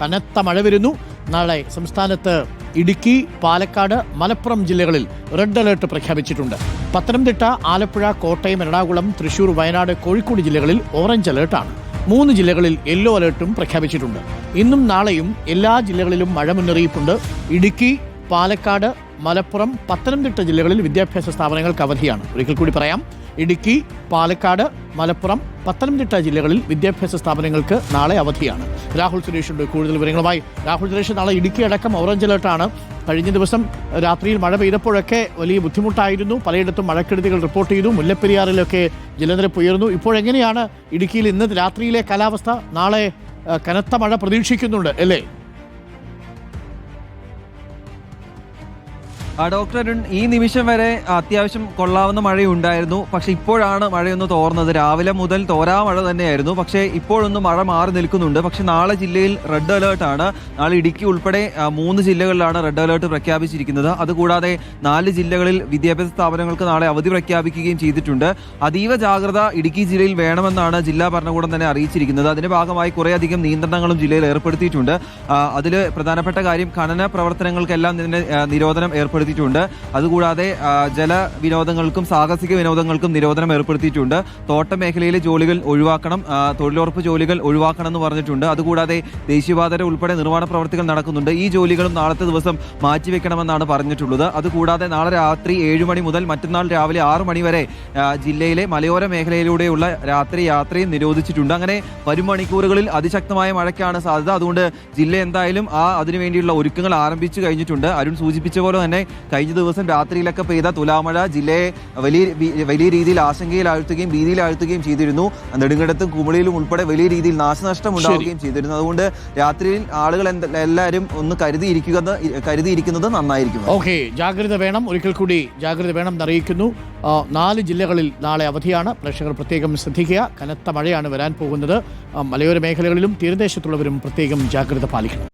കനത്ത മഴ വരുന്നു. നാളെ സംസ്ഥാനത്ത് ഇടുക്കി പാലക്കാട് മലപ്പുറം ജില്ലകളിൽ റെഡ് അലേർട്ട് പ്രഖ്യാപിച്ചിട്ടുണ്ട്. പത്തനംതിട്ട ആലപ്പുഴ കോട്ടയം എറണാകുളം തൃശൂർ വയനാട് കോഴിക്കോട് ജില്ലകളിൽ ഓറഞ്ച് അലേർട്ടാണ്. മൂന്ന് ജില്ലകളിൽ യെല്ലോ അലേർട്ടും പ്രഖ്യാപിച്ചിട്ടുണ്ട്. ഇന്നും നാളെയും എല്ലാ ജില്ലകളിലും മഴ മുന്നറിയിപ്പുണ്ട്. ഇടുക്കി പാലക്കാട് മലപ്പുറം പത്തനംതിട്ട ജില്ലകളിൽ വിദ്യാഭ്യാസ സ്ഥാപനങ്ങൾക്ക് അവധിയാണ്. ഒരിക്കൽ കൂടി പറയാം. ഇടുക്കി പാലക്കാട് മലപ്പുറം പത്തനംതിട്ട ജില്ലകളിൽ വിദ്യാഭ്യാസ സ്ഥാപനങ്ങൾക്ക് നാളെ അവധിയാണ്. രാഹുൽ സുരേഷുണ്ട് കൂടുതൽ വിവരങ്ങളുമായി. രാഹുൽ സുരേഷ് നാളെ ഇടുക്കി അടക്കം ഓറഞ്ച് അലേർട്ടാണ് കഴിഞ്ഞ ദിവസം രാത്രിയിൽ മഴ പെയ്തപ്പോഴൊക്കെ വലിയ ബുദ്ധിമുട്ടായിരുന്നു. പലയിടത്തും മഴക്കെടുതികൾ റിപ്പോർട്ട് ചെയ്തു. മുല്ലപ്പെരിയാറിലൊക്കെ ജലനിരപ്പ് ഉയർന്നു. ഇപ്പോഴെങ്ങനെയാണ് ഇടുക്കിയിൽ ഇന്ന് രാത്രിയിലെ കാലാവസ്ഥ? നാളെ കനത്ത മഴ പ്രതീക്ഷിക്കുന്നുണ്ട് അല്ലേ? ഡോക്ടർ അരുൺ ഈ നിമിഷം വരെ അത്യാവശ്യം കൊള്ളാവുന്ന മഴയുണ്ടായിരുന്നു. പക്ഷെ ഇപ്പോഴാണ് മഴയൊന്ന് തോർന്നത്. രാവിലെ മുതൽ തോരാ മഴ തന്നെയായിരുന്നു. പക്ഷെ ഇപ്പോഴൊന്നും മഴ മാറി നിൽക്കുന്നുണ്ട്. പക്ഷെ നാളെ ജില്ലയിൽ റെഡ് അലേർട്ട് ആണ്. നാളെ ഇടുക്കി ഉൾപ്പെടെ മൂന്ന് ജില്ലകളിലാണ് റെഡ് അലേർട്ട് പ്രഖ്യാപിച്ചിരിക്കുന്നത്. അതുകൂടാതെ നാല് ജില്ലകളിൽ വിദ്യാഭ്യാസ സ്ഥാപനങ്ങൾക്ക് നാളെ അവധി പ്രഖ്യാപിക്കുകയും ചെയ്തിട്ടുണ്ട്. അതീവ ജാഗ്രത ഇടുക്കി ജില്ലയിൽ വേണമെന്നാണ് ജില്ലാ ഭരണകൂടം തന്നെ അറിയിച്ചിരിക്കുന്നത്. അതിന്റെ ഭാഗമായി കുറേയധികം നിയന്ത്രണങ്ങളും ജില്ലയിൽ ഏർപ്പെടുത്തിയിട്ടുണ്ട്. അതിൽ പ്രധാനപ്പെട്ട കാര്യം ഖനന പ്രവർത്തനങ്ങൾക്കെല്ലാം നിരോധനം ഏർപ്പെടുത്തി ഏർപ്പെടുത്തിയിട്ടുണ്ട്. അതുകൂടാതെ ജല വിനോദങ്ങൾക്കും സാഹസിക വിനോദങ്ങൾക്കും നിരോധനം ഏർപ്പെടുത്തിയിട്ടുണ്ട്. തോട്ട മേഖലയിലെ ജോലികൾ ഒഴിവാക്കണം തൊഴിലുറപ്പ് ജോലികൾ ഒഴിവാക്കണം എന്ന് പറഞ്ഞിട്ടുണ്ട്. അതുകൂടാതെ ദേശീയപാതര ഉൾപ്പെടെ നിർമ്മാണ പ്രവർത്തികൾ നടക്കുന്നുണ്ട്. ഈ ജോലികളും നാളത്തെ ദിവസം മാറ്റിവെക്കണമെന്നാണ് പറഞ്ഞിട്ടുള്ളത്. അതുകൂടാതെ നാളെ രാത്രി ഏഴ് മണി മുതൽ മറ്റന്നാൾ രാവിലെ ആറ് മണി വരെ ജില്ലയിലെ മലയോര മേഖലയിലൂടെയുള്ള രാത്രി യാത്രയും നിരോധിച്ചിട്ടുണ്ട്. അങ്ങനെ വരും മണിക്കൂറുകളിൽ അതിശക്തമായ മഴയ്ക്കാണ് സാധ്യത. അതുകൊണ്ട് ജില്ല എന്തായാലും ആ അതിനുവേണ്ടിയുള്ള ഒരുക്കങ്ങൾ ആരംഭിച്ചു കഴിഞ്ഞിട്ടുണ്ട്. അരുൺ സൂചിപ്പിച്ച പോലെ തന്നെ കഴിഞ്ഞ ദിവസം രാത്രിയിലൊക്കെ പെയ്ത തുലാമഴ ജില്ലയെ വലിയ വലിയ രീതിയിൽ ആശങ്കയിലാഴ്ത്തുകയും ഭീതിയിലാഴ്ത്തുകയും ചെയ്തിരുന്നു. നെടുങ്കടത്തും കുമളിയിലും ഉൾപ്പെടെ വലിയ രീതിയിൽ നാശനഷ്ടം ഉണ്ടാവുകയും ചെയ്തിരുന്നു. അതുകൊണ്ട് രാത്രിയിൽ ആളുകൾ എല്ലാവരും ഒന്ന് കരുതിയിരിക്കുക കരുതിയിരിക്കുന്നത് നന്നായിരിക്കും. ഓക്കെ ജാഗ്രത വേണം. ഒരിക്കൽ കൂടി ജാഗ്രത വേണം എന്നറിയിക്കുന്നു. നാല് ജില്ലകളിൽ നാളെ അവധിയാണ്. പ്രേക്ഷകർ പ്രത്യേകം ശ്രദ്ധിക്കുക. കനത്ത മഴയാണ് വരാൻ പോകുന്നത്. മലയോര മേഖലകളിലും തീരദേശത്തുള്ളവരും പ്രത്യേകം ജാഗ്രത പാലിക്കണം.